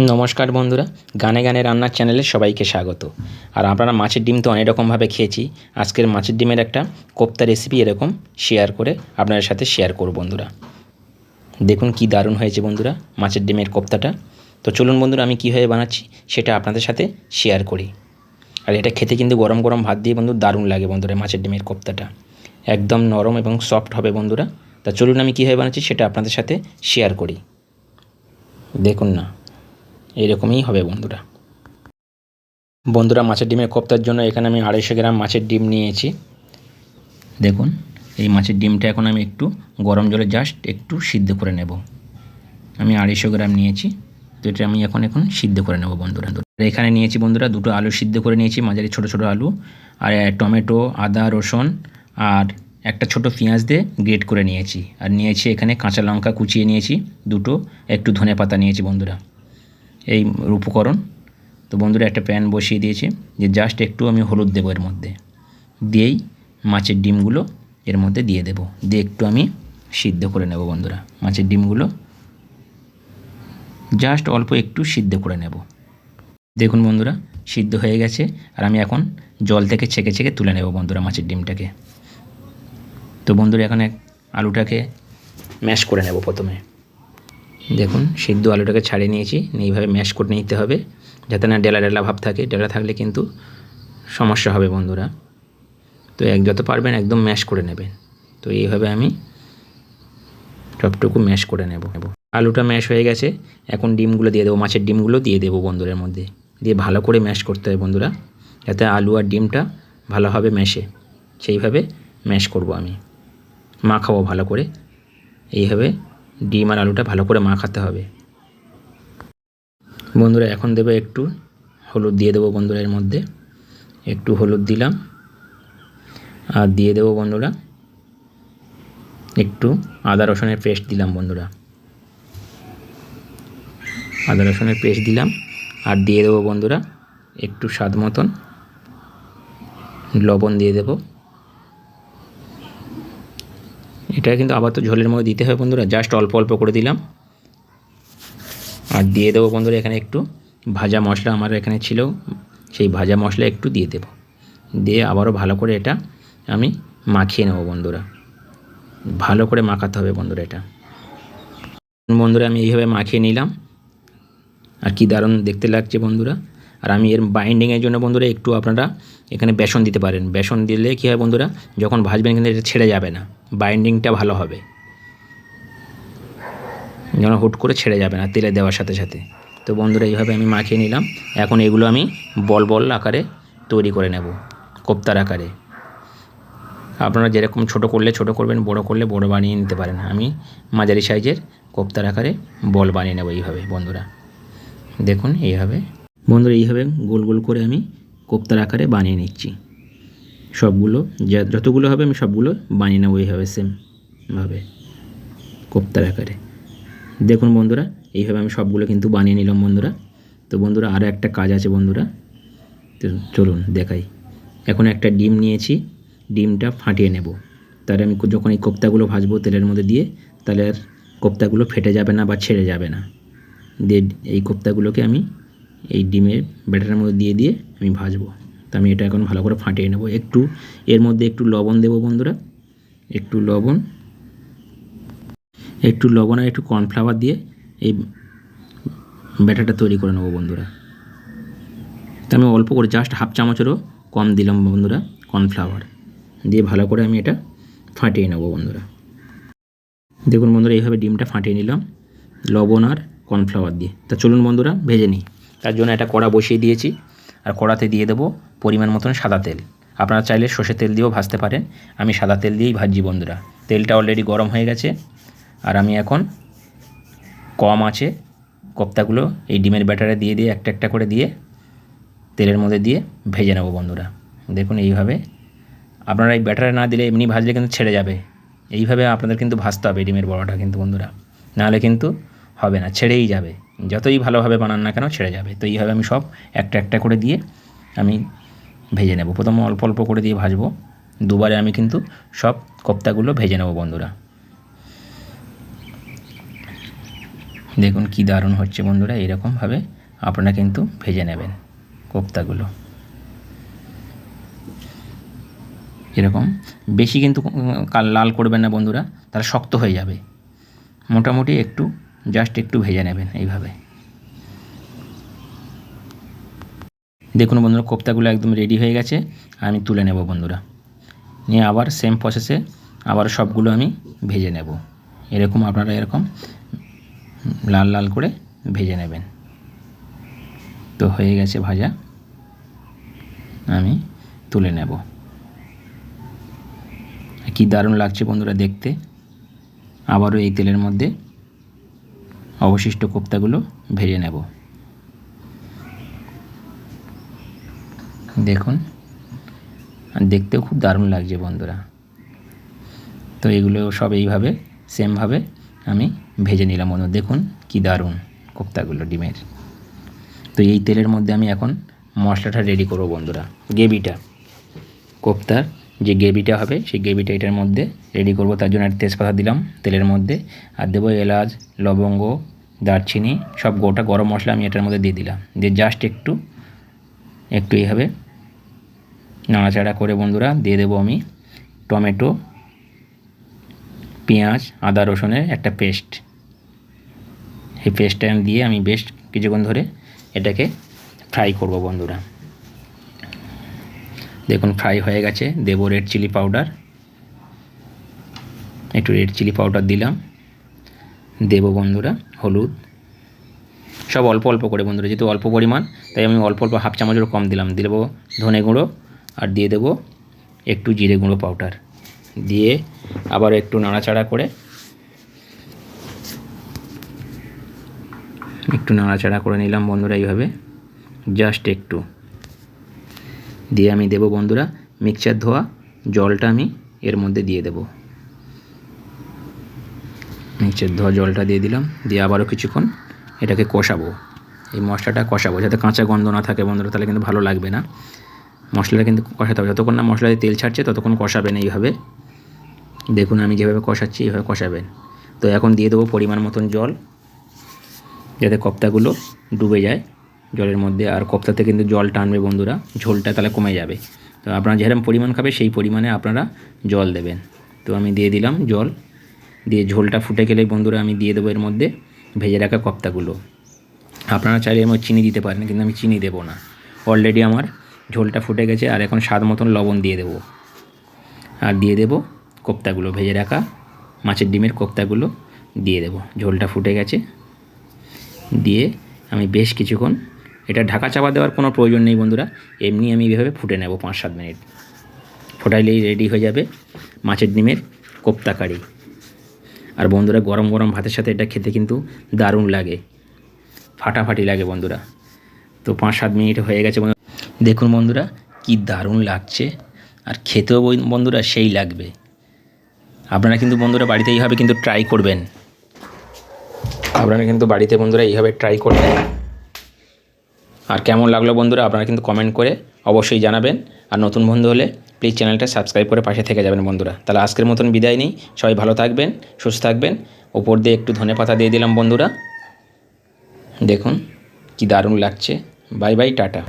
নমস্কার বন্ধুরা, গানে গানে রান্নার চ্যানেলে সবাইকে স্বাগত। আর আপনারা মাছের ডিম তো অনেক রকমভাবে খেয়েছি, আজকের মাছের ডিমের একটা কোপ্তা রেসিপি এরকম শেয়ার করে আপনাদের সাথে শেয়ার করব বন্ধুরা। দেখুন কি দারুণ হয়েছে বন্ধুরা মাছের ডিমের কোপ্তাটা। তো চলুন বন্ধুরা, আমি কীভাবে বানাচ্ছি সেটা আপনাদের সাথে শেয়ার করি। আর এটা খেতে কিন্তু গরম গরম ভাত দিয়ে বন্ধু দারুণ লাগে বন্ধুরা মাছের ডিমের কোপ্তাটা। একদম নরম এবং সফট হবে বন্ধুরা। তা চলুন আমি কীভাবে বানাচ্ছি সেটা আপনাদের সাথে শেয়ার করি। দেখুন না। এরকমই হবে বন্ধুরা। বন্ধুরা, মাছের ডিমের কোপ্তার জন্য এখানে আমি আড়াইশো গ্রাম মাছের ডিম নিয়েছি। দেখুন, এই মাছের ডিমটা এখন আমি একটু গরম জলে জাস্ট একটু সিদ্ধ করে নেব। আমি আড়াইশো গ্রাম নিয়েছি, তো এটা আমি এখন এখন সিদ্ধ করে নেব বন্ধুরা। আর এখানে নিয়েছি বন্ধুরা, দুটো আলু সিদ্ধ করে নিয়েছি, মাঝারি ছোটো ছোটো আলু। আর টমেটো, আদা, রসুন, আর একটা ছোট পেঁয়াজ দিয়ে গ্রেট করে নিয়েছি। আর নিয়েছি এখানে কাঁচা লঙ্কা কুচিয়ে নিয়েছি, দুটো, একটু ধনে পাতা নিয়েছি বন্ধুরা। এই উপকরণ। তো বন্ধুরা, একটা প্যান বসিয়ে দিয়েছি যে জাস্ট একটু আমি হলুদ দেবো এর মধ্যে। দিয়েই মাছের ডিমগুলো এর মধ্যে দিয়ে দেবো। দিয়ে একটু আমি সিদ্ধ করে নেব বন্ধুরা। মাছের ডিমগুলো জাস্ট অল্প একটু সিদ্ধ করে নেব। দেখুন বন্ধুরা, সিদ্ধ হয়ে গেছে। আর আমি এখন জল থেকে ছেঁকে ছেঁকে তুলে নেব বন্ধুরা মাছের ডিমটাকে। তো বন্ধুরা, এখন এক আলুটাকে ম্যাশ করে নেব প্রথমে। দেখুন, সিদ্ধ আলুটাকে ছাড়িয়ে নিয়েছি এইভাবে ম্যাশ করে নিতে হবে, যাতে না ডেলা ডেলা ভাব থাকে। ডেলা থাকলে কিন্তু সমস্যা হবে বন্ধুরা। তো এক যত পারবেন একদম ম্যাশ করে নেবেন। তো এইভাবে আমি সবটুকু ম্যাশ করে নেব। আলুটা ম্যাশ হয়ে গেছে, এখন ডিমগুলো দিয়ে দেবো, মাছের ডিমগুলো দিয়ে দেবো বন্ধুরের মধ্যে। দিয়ে ভালো করে ম্যাশ করতে হবে বন্ধুরা, যাতে আলু আর ডিমটা ভালোভাবে ম্যাশে সেইভাবে ম্যাশ করব আমি। মাখাবো ভালো করে। এইভাবে ডিম আর আলুটা ভালো করে মাখাতে হবে। বন্ধুরা, এখন দেবে একটু হলুদ দিয়ে দেবো বন্ধুরা এর মধ্যে। একটু হলুদ দিলাম আর দিয়ে দেবো বন্ধুরা একটু আদা রসুনের পেস্ট দিলাম বন্ধুরা। আদা রসুনের পেস্ট দিলাম আর দিয়ে দেবো বন্ধুরা একটু স্বাদ মতন লবণ দিয়ে দেবো। এটা কিন্তু আবার তো ঝোলের মধ্যে দিতে হবে বন্ধুরা জাস্ট অল্প অল্প করে দিলাম। আর দিয়ে দেবো বন্ধুরা এখানে একটু ভাজা মশলা আমার এখানে ছিল, সেই ভাজা মশলা একটু দিয়ে দেবো। দিয়ে আবারও ভালো করে এটা আমি মাখিয়ে নেব বন্ধুরা। ভালো করে মাখাতে হবে বন্ধুরা এটা। বন্ধুরা আমি এইভাবে মাখিয়ে নিলাম। আর কি দারুণ দেখতে লাগছে বন্ধুরা। আর আমি এর বাইন্ডিংয়ের জন্য বন্ধুরা একটু আপনারা এখানে বেসন দিতে পারেন। বেসন দিলে কী হয় বন্ধুরা, যখন ভাজবেন কিন্তু এটা ছেড়ে যাবে না। বাইন্ডিংটা ভালো হবে। যেন হুট করে ছেড়ে যাবে না তেলে দেওয়ার সাথে সাথে। তো বন্ধুরা এইভাবে আমি মাখিয়ে নিলাম। এখন এগুলো আমি বল বল আকারে তৈরি করে নেব, কোপ্তার আকারে। আপনারা যেরকম ছোট করলে ছোট করবেন, বড় করলে বড় বানিয়ে নিতে পারেন। আমি মাঝারি সাইজের কোপ্তার আকারে বল বানিয়ে নেব এইভাবে বন্ধুরা। দেখুন, এইভাবে বন্ধুরা, এইভাবে গোল গোল করে আমি কোপ্তার আকারে বানিয়ে নিচ্ছি। সবগুলো যা- যতগুলো হবে আমি সবগুলো বানিয়ে নেব এইভাবে সেমভাবে কোপ্তার আকারে। দেখুন বন্ধুরা, এইভাবে আমি সবগুলো কিন্তু বানিয়ে নিলাম বন্ধুরা। তো বন্ধুরা আরও একটা কাজ আছে বন্ধুরা। তো চলুন দেখাই। এখন একটা ডিম নিয়েছি, ডিমটা ফাটিয়ে নেব। তাহলে আমি যখন এই কোপ্তাগুলো ভাজবো তেলের মধ্যে দিয়ে, তাহলে আর কোপ্তাগুলো ফেটে যাবে না বা ছেড়ে যাবে না। দিয়ে এই কোপ্তাগুলোকে আমি এই ডিমের ব্যাটারের মধ্যে দিয়ে দিয়ে আমি ভাজবো। তো আমি এটা এখন ভালো করে ফাটিয়ে নেব। একটু এর মধ্যে একটু লবণ দেবো বন্ধুরা। একটু লবণ। একটু লবণ আর একটু কর্নফ্লাওয়ার দিয়ে এই ব্যাটারটা তৈরি করে নেব বন্ধুরা। তো আমি অল্প করে জাস্ট হাফ চামচেরও কম দিলাম বন্ধুরা কর্নফ্লাওয়ার। দিয়ে ভালো করে আমি এটা ফাটিয়ে নেব বন্ধুরা। দেখুন বন্ধুরা, এইভাবে ডিমটা ফাটিয়ে নিলাম। লবণ আর কর্নফ্লাওয়ার দিয়ে। তা চলুন বন্ধুরা, ভেজে নিই। তার জন্য একটা কড়া বসিয়ে দিয়েছি। আর কড়াতে দিয়ে দেবো পরিমাণ মতন সাদা তেল। আপনারা চাইলে সর্ষে তেল দিয়েও ভাজতে পারেন। আমি সাদা তেল দিয়েই ভাজছি, বন্ধুরা। তেলটা অলরেডি গরম হয়ে গেছে। আর আমি এখন কম আছে কোপ্তাগুলো এই ডিমের ব্যাটারে দিয়ে দিয়ে একটা একটা করে দিয়ে তেলের মধ্যে দিয়ে ভেজে নেব, বন্ধুরা। দেখুন এইভাবে। আপনারা এই ব্যাটারে না দিলে এমনি ভাজলে কিন্তু ছেড়ে যাবে। এইভাবে আপনাদের কিন্তু ভাজতে হবে ডিমের বড়াটা কিন্তু, বন্ধুরা। নাহলে কিন্তু হবে না, ছেড়েই যাবে। যতই ভালোভাবে বানান না কেন ছেড়ে যাবে। তো এইভাবে আমি সব একটা একটা করে দিয়ে আমি ভেজে নেব। প্রথমে অল্প অল্প করে দিয়ে ভাজবো। দুবারে আমি কিন্তু সব কোপ্তাগুলো ভেজে নেব বন্ধুরা। দেখুন কি দারুণ হচ্ছে বন্ধুরা এরকমভাবে আপনারা কিন্তু ভেজে নেবেন কোপ্তাগুলো। এরকম। বেশি কিন্তু লাল করবেন না বন্ধুরা, তাহলে শক্ত হয়ে যাবে। মোটামুটি একটু জাস্ট একটু ভেজে নেবেন এইভাবে। দেখুন বন্ধুরা, কোপ্তাগুলো একদম রেডি হয়ে গেছে। আমি তুলে নেব বন্ধুরা। নিয়ে আবার সেম প্রসেসে আবার সবগুলো আমি ভেজে নেব। এরকম আপনারা এরকম লাল লাল করে ভেজে নেবেন। তো হয়ে গেছে ভাজা। আমি তুলে নেব। কি দারুণ লাগছে বন্ধুরা দেখতে। আবারও এই তেলের মধ্যে অবশিষ্ট কোপ্তাগুলো ভেজে নেব। দেখুন দেখতেও খুব দারুণ লাগছে বন্ধুরা। তো এগুলো সব এইভাবে, সেমভাবে আমি ভেজে নিলাম বন্ধু। দেখুন কি দারুণ কোপ্তাগুলো ডিমের। তো এই তেলের মধ্যে আমি এখন মশলাটা রেডি করব বন্ধুরা। গ্রেভিটা। কোপ্তার যে গ্রেভিটা হবে, সেই গ্রেভিটা এটার মধ্যে রেডি করব। তার জন্য একটা তেজপাতা দিলাম তেলের মধ্যে। আর দেবো এলাচ, লবঙ্গ দারচিনি, সব গোটা গরম মশলা আমি এটার মধ্যে দিয়ে দিলাম। দিয়ে জাস্ট একটু একটু এইভাবে নাড়াচাড়া করে বন্ধুরা দিয়ে দেবো আমি টমেটো, পেঁয়াজ, আদা রসুনের একটা পেস্ট। এই পেস্টটা দিয়ে আমি বেশ কিছুক্ষণ ধরে এটাকে ফ্রাই করব বন্ধুরা। দেখুন ফ্রাই হয়ে গেছে, দেবো রেড চিলি পাউডার একটু রেড চিলি পাউডার দিলাম। দেবো বন্ধুরা, হলুদ। সব অল্প অল্প করে বন্ধুরা, যেহেতু অল্প পরিমাণ, তাই আমি অল্প অল্প হাফ চামচেরও কম দিলাম। দেবো ধনে গুঁড়ো আর দিয়ে দেবো একটু জিরে গুঁড়ো পাউডার। দিয়ে আবার একটু নাড়াচাড়া করে, একটু নাড়াচাড়া করে নিলাম বন্ধুরা এইভাবে, জাস্ট একটু। দিয়ে আমি দেব বন্ধুরা, মিক্সচার ধোয়া জলটা আমি এর মধ্যে দিয়ে দেবো। মিক্সচার ধোয়া জলটা দিয়ে দিলাম। দিয়ে আবারও কিছুক্ষণ এটাকে কষাবো। এই মশলাটা কষাবো। যাতে কাঁচা গন্ধ না থাকে বন্ধুরা, তাহলে কিন্তু ভালো লাগবে না। মশলাটা কিন্তু কষাতে হবে। যতক্ষণ না মশলাতে তেল ছাড়ছে, ততক্ষণ কষাবেন এইভাবে। দেখুন আমি যেভাবে কষাচ্ছি, এইভাবে কষাবেন। তো এখন দিয়ে দেবো পরিমাণ মতন জল, যাতে কপ্তাগুলো ডুবে যায়। জলের মধ্যে আর কপ্তাতে কিন্তু জল টানবে বন্ধুরা, ঝোলটা তাহলে কমে যাবে। তো আপনারা যেরকম পরিমাণ খাবে, সেই পরিমাণে আপনারা জল দেবেন। তো আমি দিয়ে দিলাম জল। দিয়ে ঝোলটা ফুটে গেলেই বন্ধুরা আমি দিয়ে দেবো এর মধ্যে ভেজে রাখা কপ্তাগুলো। আপনারা চাইলে আমার চিনি দিতে পারেন, কিন্তু আমি চিনি দেবো না। অলরেডি আমার ঝোলটা ফুটে গেছে আর এখন স্বাদ মতন লবণ দিয়ে দেবো। আর দিয়ে দেবো কোপ্তাগুলো, ভেজে রাখা মাছের ডিমের কোপ্তাগুলো দিয়ে দেবো। ঝোলটা ফুটে গেছে। দিয়ে আমি বেশ কিছুক্ষণ এটা ঢাকা চাপা দেওয়ার কোনো প্রয়োজন নেই বন্ধুরা, এমনি আমি এভাবে ফুটে নেব পাঁচ সাত মিনিট। ফোটাইলেই রেডি হয়ে যাবে মাছের ডিমের কোপ্তা কারি আর বন্ধুরা গরম গরম ভাতের সাথে এটা খেতে কিন্তু দারুণ লাগে। ফাটাফাটি লাগে বন্ধুরা। তো পাঁচ সাত মিনিট হয়ে গেছে দেখুন বন্ধুরা, কি দারুণ লাগছে। আর খেতেও বন্ধুরা সেই লাগবে। আপনারা কিন্তু বন্ধুরা বাড়িতে এইভাবে কিন্তু ট্রাই করবেন। আপনারা কিন্তু বাড়িতে বন্ধুরা এইভাবে ট্রাই করবেন। আর কেমন লাগল বন্ধুরা আপনারা কিন্তু কমেন্ট করে অবশ্যই জানাবেন। আর নতুন বন্ধু হলে প্লিজ চ্যানেলটা সাবস্ক্রাইব করে পাশে থেকে যাবেন বন্ধুরা। তাহলে আজকের মতন বিদায় নেই। সবাই ভালো থাকবেন, সুস্থ থাকবেন। ওপর দিয়ে একটু ধনে পাতা দিয়ে দিলাম বন্ধুরা। দেখুন কি দারুণ লাগছে। Bye bye tata.